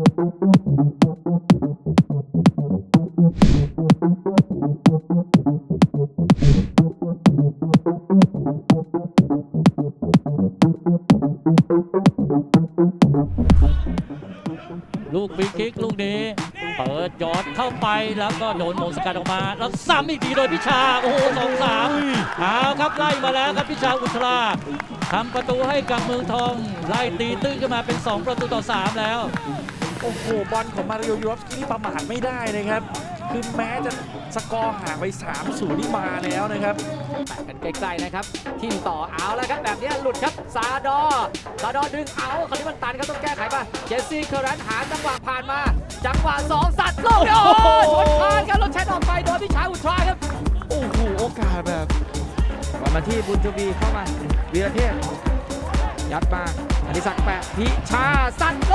ลูกฟรีคิกลูกนี้ เปิดยอดเข้าไปแล้วก็โดนโมงสกัดออกมา แล้วซ้ำอีกทีโดยพิชา โอ้โหสองสามเอาครับไล่มาแล้วครับพิชาอุตราทำประตูให้กับเมืองทอง ไล่ตีตื้นขึ้นมาเป็น 2 ประตูต่อ 3 แล้ว โอ้โหบอลของมาริโอยูรอฟสกี้นี่ประมาทไม่ได้นะครับ คือแม้จะสกอร์ห่างไป3 0นี่มาแล้วนะครับแตะกันใกล้ๆนะครับทิมต่อเอาแล้วครับแบบนี้หลุดครับซาดอซาดอดึงเอาคราวนี้มันตันครับต้องแก้ไขป่ะเจสซี่เคอร์แรนหาจังหวะผ่านมา จังหวะสองสัตว์โลกโอ้โหชนคานครับรถแชนออกไปโดยพิชาอุทราครับโอ้โหโอกาสแบบบอลมาที่บุญทวีเข้ามาวีรเทพยัดมาอดิศักดิ์แปะพิชาสัตว์โล